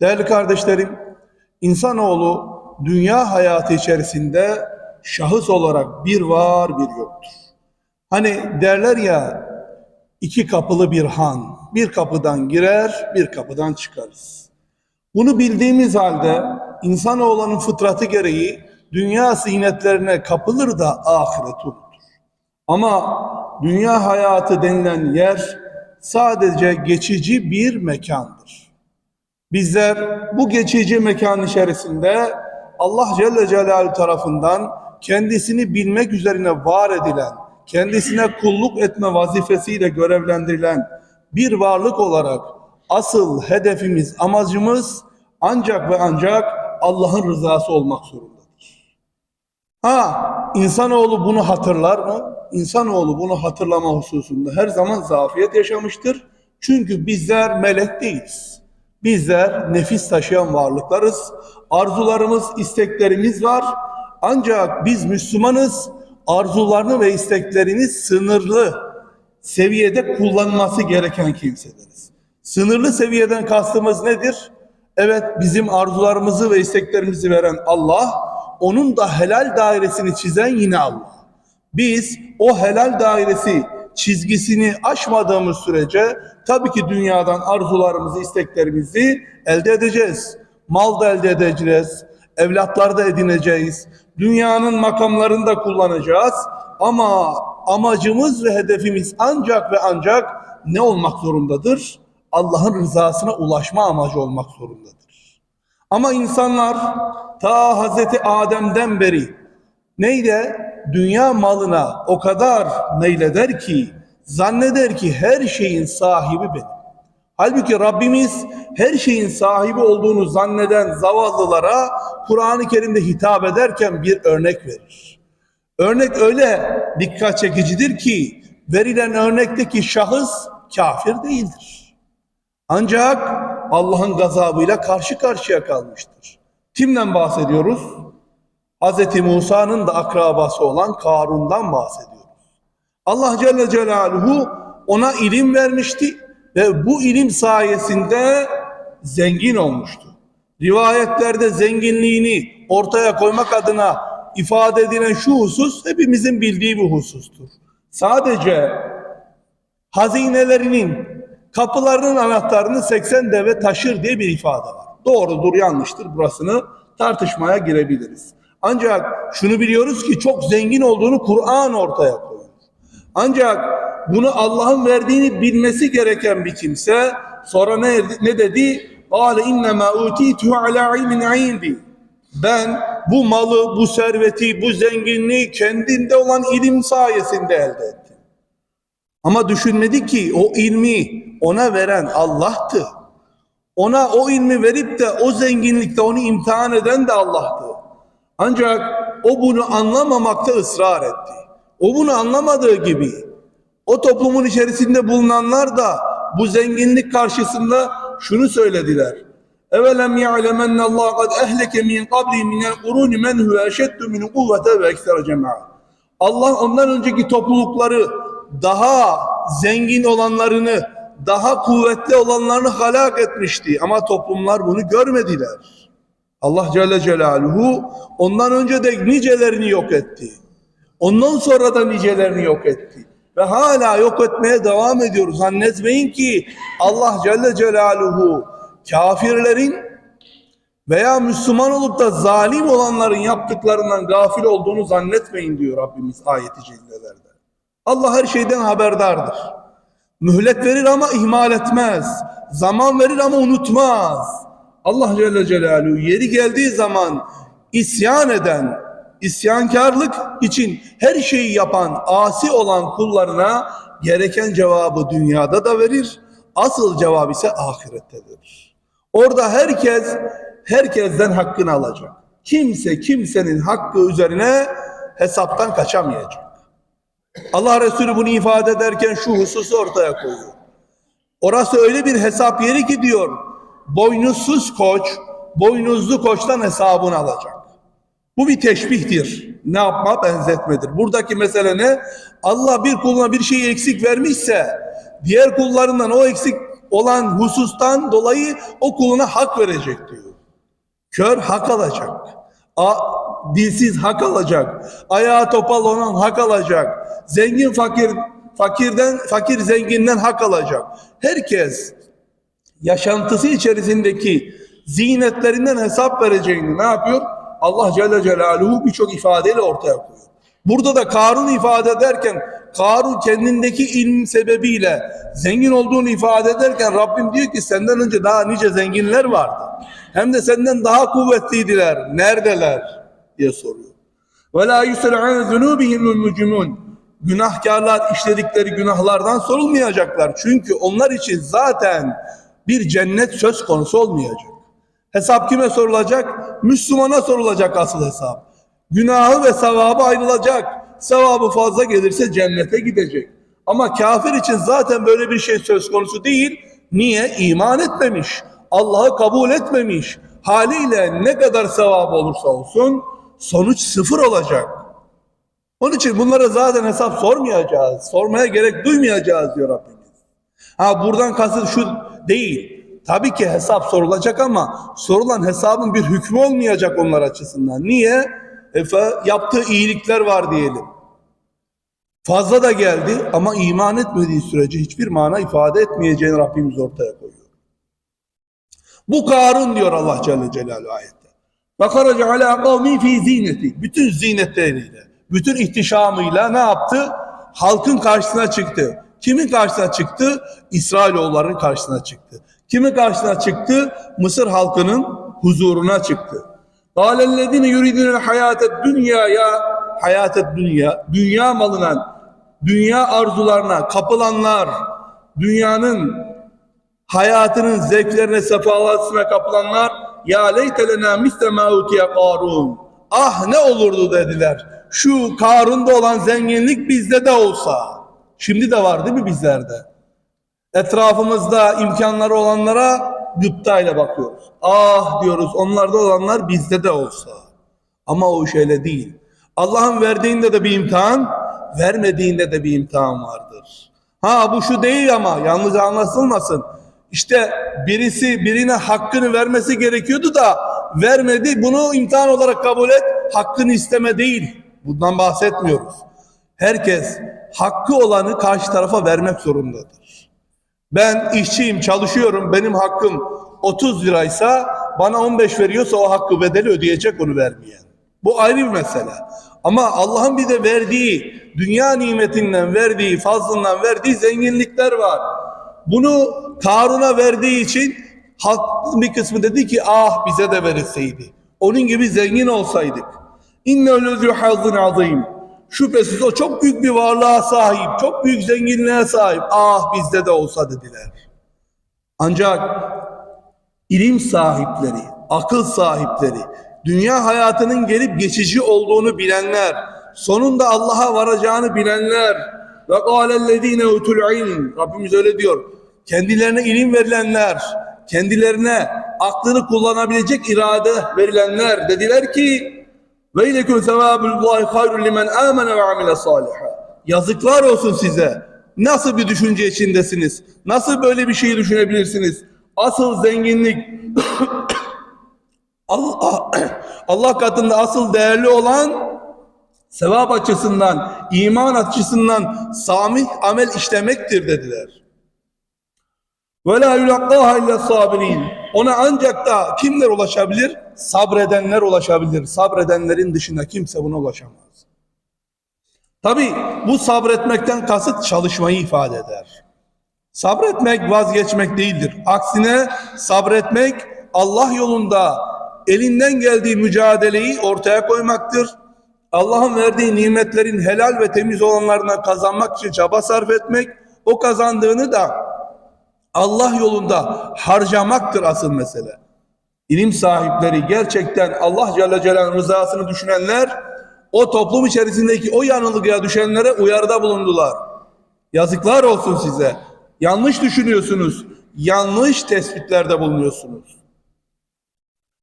Değerli kardeşlerim, insanoğlu dünya hayatı içerisinde şahıs olarak bir var bir yoktur. Hani derler ya iki kapılı bir han, bir kapıdan girer, bir kapıdan çıkarız. Bunu bildiğimiz halde insanoğlanın fıtratı gereği dünya zinetlerine kapılır da ahiret unutur. Ama dünya hayatı denilen yer sadece geçici bir mekandır. Bizler bu geçici mekan içerisinde Allah Celle Celaluhu tarafından kendisini bilmek üzerine var edilen, kendisine kulluk etme vazifesiyle görevlendirilen bir varlık olarak asıl hedefimiz, amacımız ancak ve ancak Allah'ın rızası olmak zorundadır. Ha, insanoğlu bunu hatırlar mı? İnsanoğlu bunu hatırlama hususunda her zaman zafiyet yaşamıştır. Çünkü bizler melek değiliz. Bizler nefis taşıyan varlıklarız. Arzularımız, isteklerimiz var. Ancak biz Müslümanız. Arzularını ve isteklerini sınırlı seviyede kullanması gereken kimseleriz. Sınırlı seviyeden kastımız nedir? Evet bizim arzularımızı ve isteklerimizi veren Allah, onun da helal dairesini çizen yine Allah. Biz o helal dairesi çizgisini aşmadığımız sürece tabii ki dünyadan arzularımızı, isteklerimizi elde edeceğiz. Mal da elde edeceğiz, evlatlar da edineceğiz. Dünyanın makamlarını da kullanacağız. Ama amacımız ve hedefimiz ancak ve ancak ne olmak zorundadır? Allah'ın rızasına ulaşma amacı olmak zorundadır. Ama insanlar ta Hazreti Adem'den beri neyde? Dünya malına o kadar meyleder ki zanneder ki her şeyin sahibi benim. Halbuki Rabbimiz her şeyin sahibi olduğunu zanneden zavallılara Kur'an-ı Kerim'de hitap ederken bir örnek verir. Örnek öyle dikkat çekicidir ki verilen örnekteki şahıs kafir değildir. Ancak Allah'ın gazabıyla karşı karşıya kalmıştır. Kimden bahsediyoruz? Hz. Musa'nın da akrabası olan Karun'dan bahsediyoruz. Allah Celle Celaluhu ona ilim vermişti ve bu ilim sayesinde zengin olmuştu. Rivayetlerde zenginliğini ortaya koymak adına ifade edilen şu husus hepimizin bildiği bir husustur. Sadece hazinelerinin kapılarının anahtarını 80 deve taşır diye bir ifade var. Doğrudur yanlıştır burasını tartışmaya girebiliriz. Ancak şunu biliyoruz ki çok zengin olduğunu Kur'an ortaya koyuyor. Ancak bunu Allah'ın verdiğini bilmesi gereken bir kimse sonra ne, ne dedi? قَالَ اِنَّمَا اُوتِيتُهُ عَلَى عِلْمٍ عِنْدِي Ben bu malı, bu serveti, bu zenginliği kendinde olan ilim sayesinde elde ettim. Ama düşünmedi ki o ilmi ona veren Allah'tı. Ona o ilmi verip de o zenginlikte onu imtihan eden de Allah'tı. Ancak o bunu anlamamakta ısrar etti. O bunu anlamadığı gibi o toplumun içerisinde bulunanlar da bu zenginlik karşısında şunu söylediler. Evelem ya'lemenne Allah kad ehleke min qabli minel kuruni men huve eşeddu min kuvvete ve ekstra cemaat. Allah ondan önceki toplulukları daha zengin olanlarını, daha kuvvetli olanlarını halak etmişti. Ama toplumlar bunu görmediler. Allah Celle Celaluhu ondan önce de nicelerini yok etti. Ondan sonra da nicelerini yok etti. Ve hala yok etmeye devam ediyoruz. Zannetmeyin ki Allah Celle Celaluhu kafirlerin veya Müslüman olup da zalim olanların yaptıklarından gafil olduğunu zannetmeyin diyor Rabbimiz ayeti cellelerde. Allah her şeyden haberdardır. Mühlet verir ama ihmal etmez. Zaman verir ama unutmaz. Allah Celle Celaluhu yeri geldiği zaman isyan eden, isyankarlık için her şeyi yapan, asi olan kullarına gereken cevabı dünyada da verir. Asıl cevap ise ahirette verir. Orada herkes herkesten hakkını alacak. Kimse kimsenin hakkı üzerine hesaptan kaçamayacak. Allah Resulü bunu ifade ederken şu hususu ortaya koyuyor. Orası öyle bir hesap yeri ki diyor, boynuzsuz koç, boynuzlu koçtan hesabını alacak. Bu bir teşbihtir. Ne yapma? Benzetmedir. Buradaki mesele ne? Allah bir kuluna bir şeyi eksik vermişse, diğer kullarından o eksik olan husustan dolayı o kuluna hak verecek diyor. Kör hak alacak. A, dilsiz hak alacak. Ayağı topal olan hak alacak. Zengin fakir fakirden fakir zenginden hak alacak. Herkes yaşantısı içerisindeki zinetlerinden hesap vereceğini ne yapıyor? Allah Celle Celaluhu birçok ifadeyle ortaya koyuyor. Burada da Karun ifade ederken Karun kendindeki ilm sebebiyle zengin olduğunu ifade ederken Rabbim diyor ki senden önce daha nice zenginler vardı. Hem de senden daha kuvvetliydiler. Neredeler? diye soruyor. Ve la yusel an zunubihimul mucrimun. Günahkarlar işledikleri günahlardan sorulmayacaklar. Çünkü onlar için zaten bir cennet söz konusu olmayacak. Hesap kime sorulacak? Müslümana sorulacak asıl hesap. Günahı ve sevabı ayrılacak. Sevabı fazla gelirse cennete gidecek. Ama kafir için zaten böyle bir şey söz konusu değil. Niye? İman etmemiş. Allah'ı kabul etmemiş. Haliyle ne kadar sevabı olursa olsun sonuç sıfır olacak. Onun için bunlara zaten hesap sormayacağız. Sormaya gerek duymayacağız diyor Rabbimiz. Ha buradan kasıt şu değil. Tabii ki hesap sorulacak ama sorulan hesabın bir hükmü olmayacak onlar açısından. Niye? Efe, yaptığı iyilikler var diyelim. Fazla da geldi ama iman etmediği sürece hiçbir mana ifade etmeyeceğini Rabbimiz ortaya koyuyor. Bu Karun diyor Allah Celle Celaluhu ayette. وَخَرَجَ عَلَى قَوْمِي ف۪ي زِينَتِ Bütün zinetleriyle, bütün ihtişamıyla ne yaptı? Halkın karşısına çıktı. Kimin karşısına çıktı? İsrailoğulların karşısına çıktı. Kimin karşısına çıktı? Mısır halkının huzuruna çıktı. قَالَ الَّذِينَ يُرِيدُونَ الْحَيَاةَ الدُّنْيَا ya hayat dünya, dünya malına, dünya arzularına kapılanlar, dünyanın hayatının zevklerine, sefalatına kapılanlar ya leytelena misle ma utiye Karun. Ah ne olurdu dediler. Şu Karun'da olan zenginlik bizde de olsa. Şimdi de var değil mi bizlerde? Etrafımızda imkanları olanlara gıptayla bakıyoruz. Ah diyoruz onlarda olanlar bizde de olsa. Ama o şöyle değil. Allah'ın verdiğinde de bir imtihan, vermediğinde de bir imtihan vardır. Ha bu şu değil ama yalnız anlaşılmasın. İşte birisi birine hakkını vermesi gerekiyordu da vermedi. Bunu imtihan olarak kabul et. Hakkını isteme değil. Bundan bahsetmiyoruz. Herkes hakkı olanı karşı tarafa vermek zorundadır. Ben işçiyim, çalışıyorum. Benim hakkım 30 liraysa bana 15 veriyorsa o hakkı bedeli ödeyecek onu vermeyen. Bu ayrı bir mesele. Ama Allah'ın bir de verdiği, dünya nimetinden verdiği, fazlından verdiği zenginlikler var. Bunu Karun'a verdiği için halkın bir kısmı dedi ki ah bize de verilseydi. Onun gibi zengin olsaydık. İnne lezü hazın azim. Şüphesiz o çok büyük bir varlığa sahip, çok büyük zenginliğe sahip. Ah bizde de olsa dediler. Ancak ilim sahipleri, akıl sahipleri, dünya hayatının gelip geçici olduğunu bilenler, sonunda Allah'a varacağını bilenler ve kâlellezîne utul ilm Rabbimiz öyle diyor. Kendilerine ilim verilenler, kendilerine aklını kullanabilecek irade verilenler dediler ki Veyleküm sevâbullâhi hayrun limen âmene ve amile sâliha. Yazıklar olsun size. Nasıl bir düşünce içindesiniz? Nasıl böyle bir şeyi düşünebilirsiniz? Asıl zenginlik Allah, Allah katında asıl değerli olan sevap açısından, iman açısından samih amel işlemektir dediler. Ve la yulakkaha illa sabirin. Ona ancak da kimler ulaşabilir? Sabredenler ulaşabilir. Sabredenlerin dışında kimse buna ulaşamaz. Tabi bu sabretmekten kasıt çalışmayı ifade eder. Sabretmek vazgeçmek değildir. Aksine sabretmek Allah yolunda elinden geldiği mücadeleyi ortaya koymaktır. Allah'ın verdiği nimetlerin helal ve temiz olanlarına kazanmak için çaba sarf etmek, o kazandığını da Allah yolunda harcamaktır asıl mesele. İlim sahipleri gerçekten Allah Celle Celaluhu'nun rızasını düşünenler o toplum içerisindeki o yanılgıya düşenlere uyarıda bulundular. Yazıklar olsun size. Yanlış düşünüyorsunuz. Yanlış tespitlerde bulunuyorsunuz.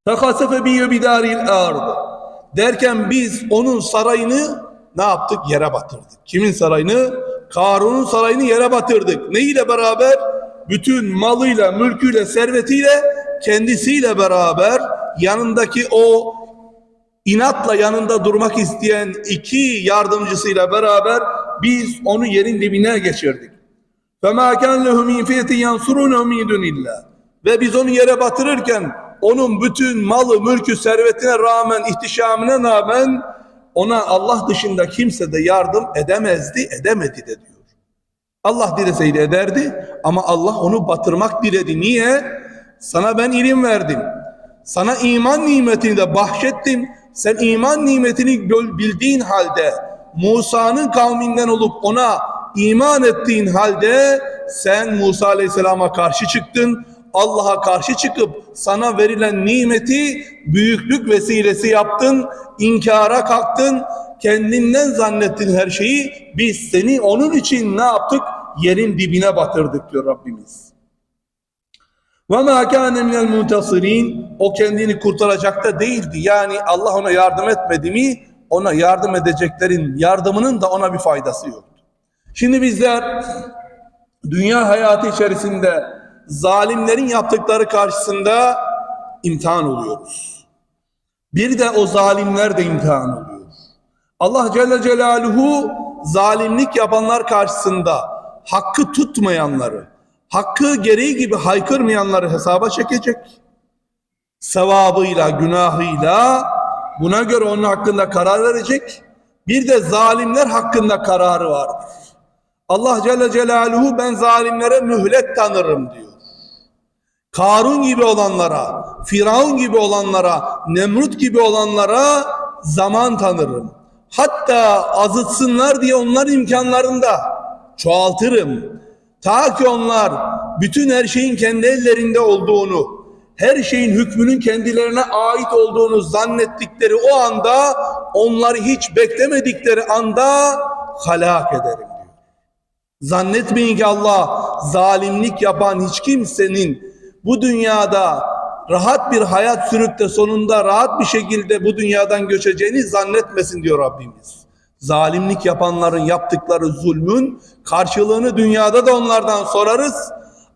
Fekasefe biyyü bidaril ard. Derken biz onun sarayını ne yaptık? Yere batırdık. Kimin sarayını? Karun'un sarayını yere batırdık. Ne ile beraber? bütün malıyla, mülküyle, servetiyle kendisiyle beraber yanındaki o inatla yanında durmak isteyen iki yardımcısıyla beraber biz onu yerin dibine geçirdik. فَمَا كَانْ لَهُ مِنْ فِيَةٍ يَنْصُرُونَهُ مِنْ دُونِ اللّٰهِ Ve biz onu yere batırırken onun bütün malı, mülkü, servetine rağmen, ihtişamına rağmen ona Allah dışında kimse de yardım edemezdi, edemedi de diyor. Allah dileseydi ederdi ama Allah onu batırmak diledi. Niye? Sana ben ilim verdim. Sana iman nimetini de bahşettim. Sen iman nimetini bildiğin halde Musa'nın kavminden olup ona iman ettiğin halde sen Musa Aleyhisselam'a karşı çıktın. Allah'a karşı çıkıp sana verilen nimeti büyüklük vesilesi yaptın, inkara kalktın, kendinden zannettin her şeyi. Biz seni onun için ne yaptık? Yerin dibine batırdık diyor Rabbimiz. Ve ma kana minel muntasirin o kendini kurtaracak da değildi. Yani Allah ona yardım etmedi mi? Ona yardım edeceklerin yardımının da ona bir faydası yoktu. Şimdi bizler dünya hayatı içerisinde zalimlerin yaptıkları karşısında imtihan oluyoruz. Bir de o zalimler de imtihan oluyor. Allah Celle Celaluhu zalimlik yapanlar karşısında hakkı tutmayanları, hakkı gereği gibi haykırmayanları hesaba çekecek. Sevabıyla, günahıyla buna göre onun hakkında karar verecek. Bir de zalimler hakkında kararı vardır. Allah Celle Celaluhu ben zalimlere mühlet tanırım diyor. Karun gibi olanlara, Firavun gibi olanlara, Nemrut gibi olanlara zaman tanırım. Hatta azıtsınlar diye onlar imkanlarında çoğaltırım. Ta ki onlar bütün her şeyin kendi ellerinde olduğunu, her şeyin hükmünün kendilerine ait olduğunu zannettikleri o anda, onları hiç beklemedikleri anda halak ederim diyor. Zannetmeyin ki Allah zalimlik yapan hiç kimsenin bu dünyada rahat bir hayat sürüp de sonunda rahat bir şekilde bu dünyadan göçeceğini zannetmesin diyor Rabbimiz. Zalimlik yapanların yaptıkları zulmün karşılığını dünyada da onlardan sorarız.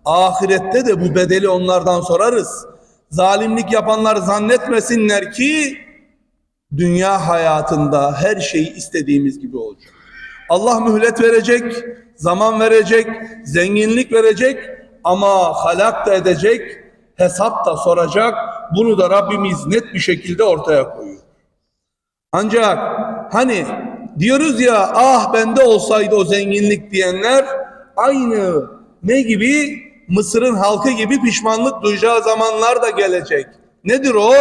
Ahirette de bu bedeli onlardan sorarız. Zalimlik yapanlar zannetmesinler ki dünya hayatında her şey istediğimiz gibi olacak. Allah mühlet verecek, zaman verecek, zenginlik verecek ama halak da edecek, hesap da soracak. Bunu da Rabbimiz net bir şekilde ortaya koyuyor. Ancak hani diyoruz ya ah bende olsaydı o zenginlik diyenler aynı ne gibi Mısır'ın halkı gibi pişmanlık duyacağı zamanlar da gelecek. Nedir o?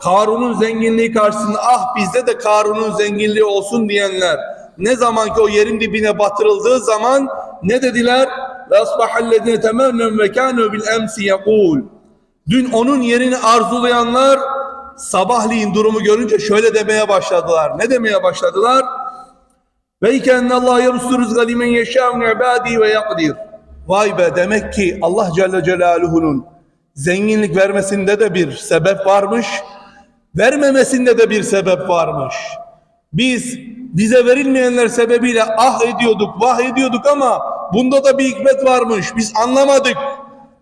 Karun'un zenginliği karşısında ah bizde de Karun'un zenginliği olsun diyenler. Ne zaman ki o yerin dibine batırıldığı zaman ne dediler? Rasbahallezine temennüm ve kânû bil emsi yekûl. Dün onun yerini arzulayanlar sabahleyin durumu görünce şöyle demeye başladılar. Ne demeye başladılar? Ve ikenne Allah yeruslu rızga limen yeşâ min ibâdî ve yakdir. Vay be demek ki Allah Celle Celaluhu'nun zenginlik vermesinde de bir sebep varmış. Vermemesinde de bir sebep varmış. Biz bize verilmeyenler sebebiyle ah ediyorduk, vah ediyorduk ama bunda da bir hikmet varmış. Biz anlamadık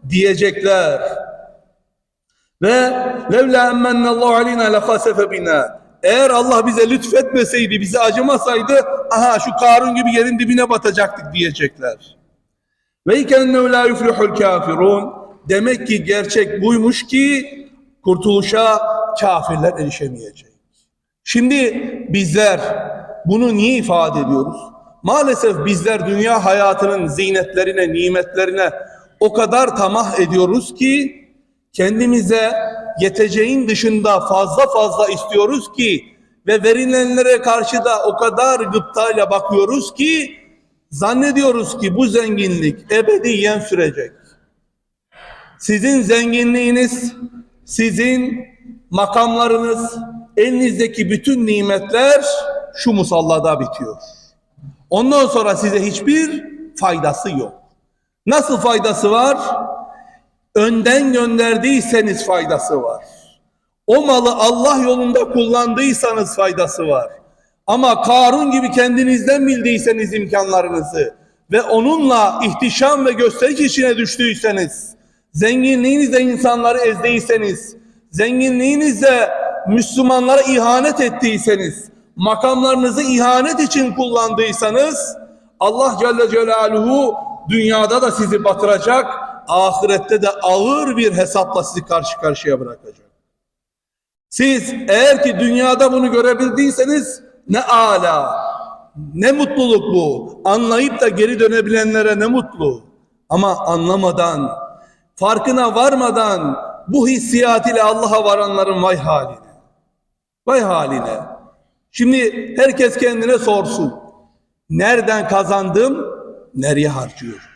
diyecekler. Ve levla emmennallahu aleyna lehasefe bina. Eğer Allah bize lütfetmeseydi, bize acımasaydı, aha şu Karun gibi yerin dibine batacaktık diyecekler. Ve ikennehu la yuflihul kafirun. Demek ki gerçek buymuş ki kurtuluşa kafirler erişemeyecek. Şimdi bizler bunu niye ifade ediyoruz? Maalesef bizler dünya hayatının zinetlerine, nimetlerine o kadar tamah ediyoruz ki kendimize yeteceğin dışında fazla fazla istiyoruz ki ve verilenlere karşı da o kadar gıptayla bakıyoruz ki zannediyoruz ki bu zenginlik ebediyen sürecek. Sizin zenginliğiniz, sizin makamlarınız, elinizdeki bütün nimetler şu musallada bitiyor. Ondan sonra size hiçbir faydası yok. Nasıl faydası var? Önden gönderdiyseniz faydası var. O malı Allah yolunda kullandıysanız faydası var. Ama Karun gibi kendinizden bildiyseniz imkanlarınızı ve onunla ihtişam ve gösteriş içine düştüyseniz, zenginliğinizle insanları ezdiyseniz, zenginliğinizle Müslümanlara ihanet ettiyseniz, makamlarınızı ihanet için kullandıysanız, Allah Celle Celaluhu dünyada da sizi batıracak, ahirette de ağır bir hesapla sizi karşı karşıya bırakacak. Siz eğer ki dünyada bunu görebildiyseniz ne ala, ne mutluluk bu. Anlayıp da geri dönebilenlere ne mutlu. Ama anlamadan, farkına varmadan bu hissiyat ile Allah'a varanların vay haline. Vay haline. Şimdi herkes kendine sorsun. Nereden kazandım, nereye harcıyorum?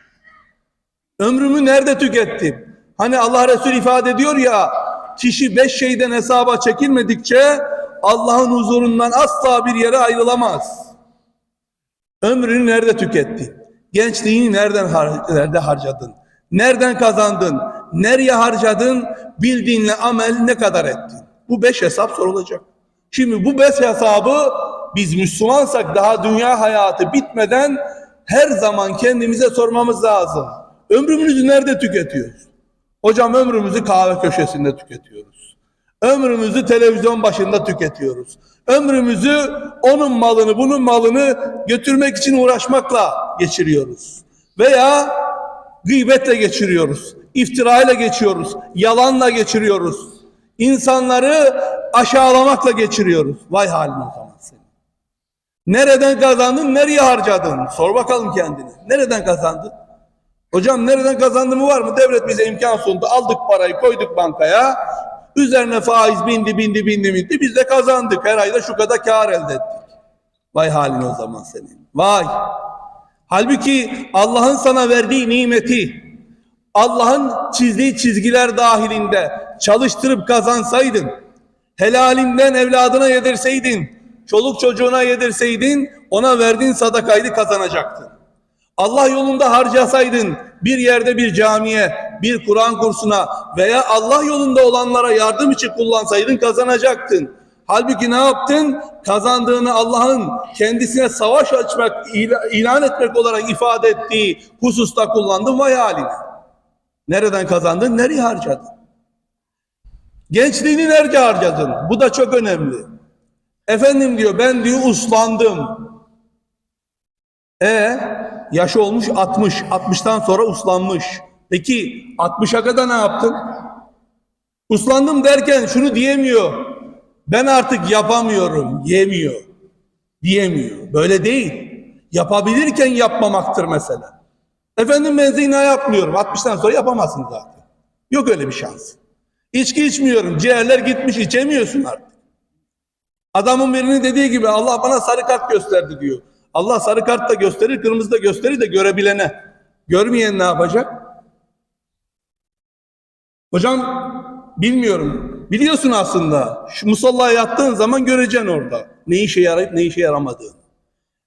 Ömrümü nerede tükettim? Hani Allah Resulü ifade ediyor ya, kişi beş şeyden hesaba çekilmedikçe Allah'ın huzurundan asla bir yere ayrılamaz. Ömrünü nerede tükettin? Gençliğini nereden har nerede harcadın? Nereden kazandın? Nereye harcadın? Bildiğinle amel ne kadar ettin? Bu beş hesap sorulacak. Şimdi bu beş hesabı biz Müslümansak daha dünya hayatı bitmeden her zaman kendimize sormamız lazım. Ömrümüzü nerede tüketiyoruz? Hocam ömrümüzü kahve köşesinde tüketiyoruz. Ömrümüzü televizyon başında tüketiyoruz. Ömrümüzü onun malını, bunun malını götürmek için uğraşmakla geçiriyoruz. Veya gıybetle geçiriyoruz. iftirayla geçiyoruz. Yalanla geçiriyoruz. İnsanları aşağılamakla geçiriyoruz. Vay halin o zaman senin. Nereden kazandın, nereye harcadın? Sor bakalım kendine. Nereden kazandın? Hocam nereden kazandığımı var mı? Devlet bize imkan sundu. Aldık parayı koyduk bankaya. Üzerine faiz bindi bindi bindi bindi. Biz de kazandık. Her ayda şu kadar kar elde ettik. Vay halin o zaman senin. Vay. Halbuki Allah'ın sana verdiği nimeti Allah'ın çizdiği çizgiler dahilinde çalıştırıp kazansaydın, helalinden evladına yedirseydin, çoluk çocuğuna yedirseydin, ona verdiğin sadakaydı kazanacaktın. Allah yolunda harcasaydın bir yerde bir camiye, bir Kur'an kursuna veya Allah yolunda olanlara yardım için kullansaydın kazanacaktın. Halbuki ne yaptın? Kazandığını Allah'ın kendisine savaş açmak, ila- ilan etmek olarak ifade ettiği hususta kullandın vay haline. Nereden kazandın? Nereye harcadın? Gençliğini nerede harcadın? Bu da çok önemli. Efendim diyor ben diyor uslandım. E yaş olmuş 60. 60'tan sonra uslanmış. Peki 60'a kadar ne yaptın? Uslandım derken şunu diyemiyor. Ben artık yapamıyorum. Yemiyor. Diyemiyor. Böyle değil. Yapabilirken yapmamaktır mesela. Efendim ben zina yapmıyorum. 60'tan sonra yapamazsın zaten. Yok öyle bir şans. İçki içmiyorum. Ciğerler gitmiş içemiyorsun artık. Adamın birinin dediği gibi Allah bana sarı kart gösterdi diyor. Allah sarı kart da gösterir, kırmızı da gösterir de görebilene. Görmeyen ne yapacak? Hocam bilmiyorum. Biliyorsun aslında. Şu musallaya yattığın zaman göreceksin orada. Ne işe yarayıp ne işe yaramadığını.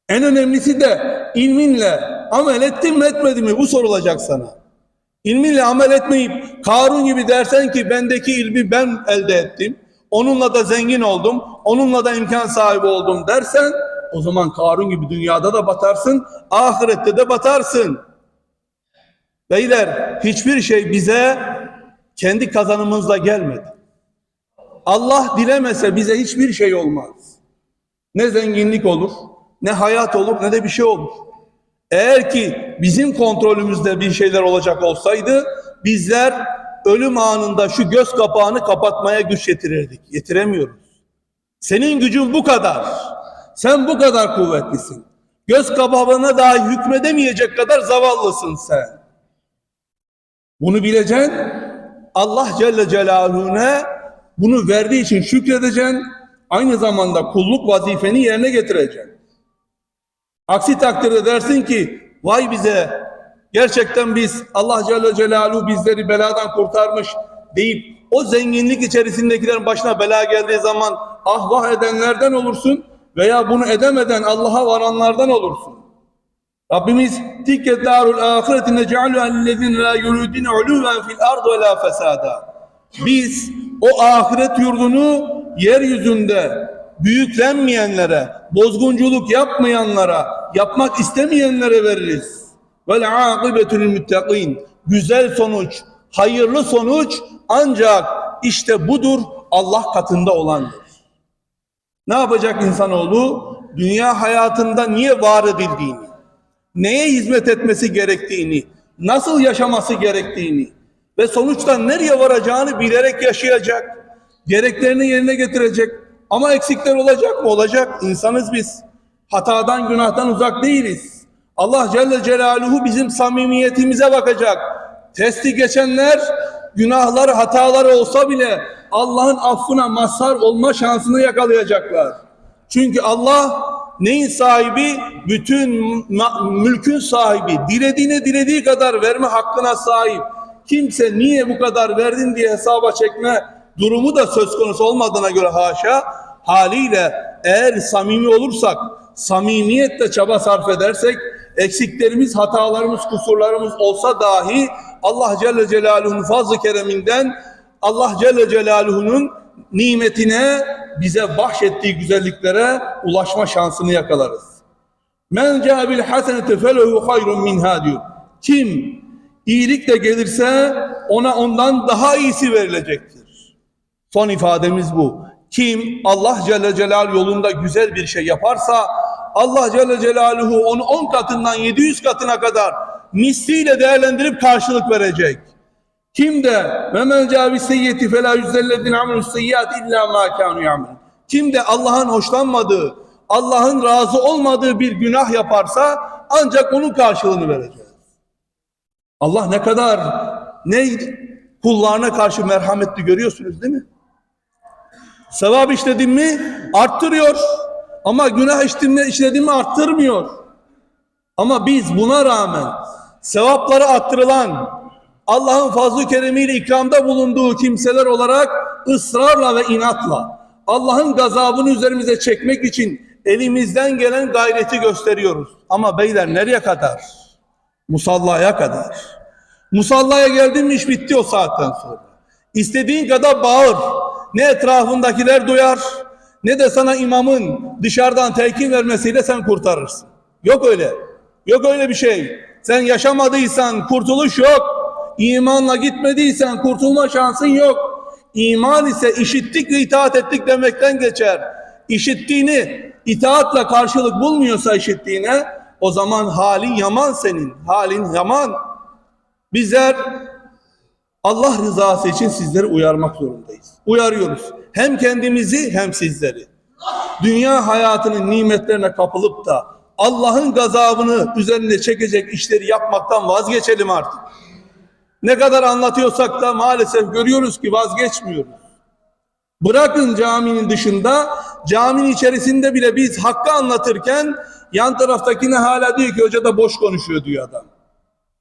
En önemlisi de ilminle amel ettin mi etmedin mi bu sorulacak sana. İlminle amel etmeyip Karun gibi dersen ki bendeki ilmi ben elde ettim. Onunla da zengin oldum. Onunla da imkan sahibi oldum dersen o zaman Karun gibi dünyada da batarsın. Ahirette de batarsın. Beyler hiçbir şey bize kendi kazanımızla gelmedi. Allah dilemese bize hiçbir şey olmaz. Ne zenginlik olur, ne hayat olur, ne de bir şey olur. Eğer ki bizim kontrolümüzde bir şeyler olacak olsaydı bizler ölüm anında şu göz kapağını kapatmaya güç yetirirdik. Yetiremiyoruz. Senin gücün bu kadar. Sen bu kadar kuvvetlisin. Göz kapağına dahi hükmedemeyecek kadar zavallısın sen. Bunu bileceksin. Allah Celle Celaluhu'na bunu verdiği için şükredeceksin. Aynı zamanda kulluk vazifeni yerine getireceksin. Aksi takdirde dersin ki vay bize gerçekten biz Allah Celle Celaluhu bizleri beladan kurtarmış deyip o zenginlik içerisindekilerin başına bela geldiği zaman ah vah edenlerden olursun veya bunu edemeden Allah'a varanlardan olursun. Rabbimiz tilke darul ahireti nec'aluha lillezine la yuridine uluven fil ardı ve la fesada. Biz o ahiret yurdunu yeryüzünde büyüklenmeyenlere, bozgunculuk yapmayanlara, yapmak istemeyenlere veririz. Vel akibetül muttakin. Güzel sonuç, hayırlı sonuç ancak işte budur Allah katında olandır. Ne yapacak insanoğlu? Dünya hayatında niye var edildiğini, neye hizmet etmesi gerektiğini, nasıl yaşaması gerektiğini ve sonuçta nereye varacağını bilerek yaşayacak. Gereklerini yerine getirecek. Ama eksikler olacak mı? Olacak. İnsanız biz. Hatadan, günahtan uzak değiliz. Allah Celle Celaluhu bizim samimiyetimize bakacak. Testi geçenler günahlar, hataları olsa bile Allah'ın affına mazhar olma şansını yakalayacaklar. Çünkü Allah neyin sahibi? Bütün mülkün sahibi. Dilediğine dilediği kadar verme hakkına sahip. Kimse niye bu kadar verdin diye hesaba çekme durumu da söz konusu olmadığına göre haşa haliyle eğer samimi olursak, samimiyetle çaba sarf edersek eksiklerimiz, hatalarımız, kusurlarımız olsa dahi Allah Celle Celaluhu'nun fazl-ı kereminden Allah Celle Celaluhu'nun nimetine bize bahşettiği güzelliklere ulaşma şansını yakalarız. Men ca bil haseneti felehu hayrun minha diyor. Kim iyilikle gelirse ona ondan daha iyisi verilecektir. Son ifademiz bu. Kim Allah Celle Celal yolunda güzel bir şey yaparsa Allah Celle Celaluhu onu 10 katından 700 katına kadar misliyle değerlendirip karşılık verecek. Kim de ve men cavi seyyiyeti fe yüzellezine amelü seyyiyat illa ma kanu ya'melun. Kim de Allah'ın hoşlanmadığı, Allah'ın razı olmadığı bir günah yaparsa ancak onun karşılığını vereceğiz. Allah ne kadar ne kullarına karşı merhametli görüyorsunuz değil mi? Sevap işledin mi arttırıyor. Ama günah işledin mi arttırmıyor. Ama biz buna rağmen sevapları arttırılan Allah'ın fazl-ı keremiyle ikramda bulunduğu kimseler olarak ısrarla ve inatla Allah'ın gazabını üzerimize çekmek için elimizden gelen gayreti gösteriyoruz. Ama beyler nereye kadar? Musallaya kadar. Musallaya geldin mi iş bitti o saatten sonra. İstediğin kadar bağır. Ne etrafındakiler duyar ne de sana imamın dışarıdan telkin vermesiyle sen kurtarırsın. Yok öyle. Yok öyle bir şey. Sen yaşamadıysan kurtuluş yok. İmanla gitmediysen kurtulma şansın yok. İman ise işittik ve itaat ettik demekten geçer. İşittiğini itaatla karşılık bulmuyorsa işittiğine o zaman halin yaman senin. Halin yaman. Bizler Allah rızası için sizleri uyarmak zorundayız. Uyarıyoruz. Hem kendimizi hem sizleri. Dünya hayatının nimetlerine kapılıp da Allah'ın gazabını üzerine çekecek işleri yapmaktan vazgeçelim artık. Ne kadar anlatıyorsak da maalesef görüyoruz ki vazgeçmiyoruz. Bırakın caminin dışında, caminin içerisinde bile biz hakkı anlatırken yan taraftakine hala diyor ki hoca da boş konuşuyor diyor adam.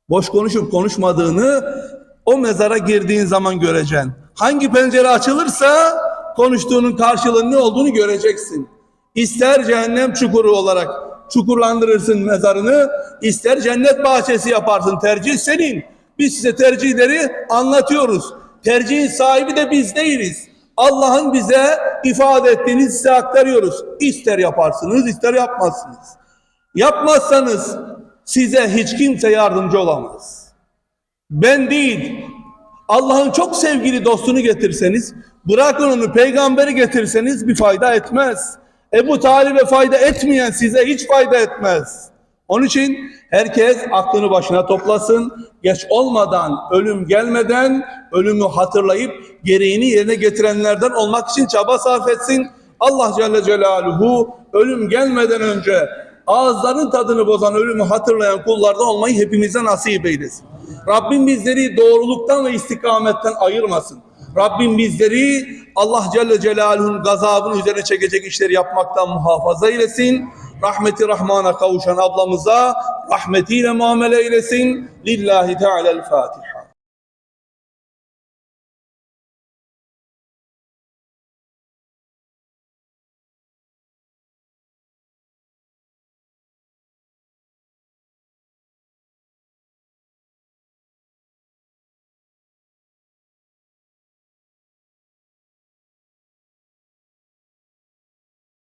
Boş konuşup konuşmadığını o mezara girdiğin zaman göreceksin. Hangi pencere açılırsa konuştuğunun karşılığının ne olduğunu göreceksin. İster cehennem çukuru olarak çukurlandırırsın mezarını, ister cennet bahçesi yaparsın. Tercih senin. Biz size tercihleri anlatıyoruz. Tercihin sahibi de biz değiliz. Allah'ın bize ifade ettiğini size aktarıyoruz. İster yaparsınız, ister yapmazsınız. Yapmazsanız size hiç kimse yardımcı olamaz. Ben değil, Allah'ın çok sevgili dostunu getirseniz, bırakın onu peygamberi getirseniz bir fayda etmez. Ebu Talib'e fayda etmeyen size hiç fayda etmez. Onun için herkes aklını başına toplasın. Geç olmadan, ölüm gelmeden ölümü hatırlayıp gereğini yerine getirenlerden olmak için çaba sarf etsin. Allah Celle Celaluhu ölüm gelmeden önce ağızların tadını bozan ölümü hatırlayan kullardan olmayı hepimize nasip eylesin. Rabbim bizleri doğruluktan ve istikametten ayırmasın. Rabbim bizleri Allah Celle Celaluhu'nun gazabını üzerine çekecek işleri yapmaktan muhafaza eylesin. Rahmeti Rahman'a kavuşan ablamıza rahmetiyle muamele eylesin. Lillahi Teala'l-Fatiha.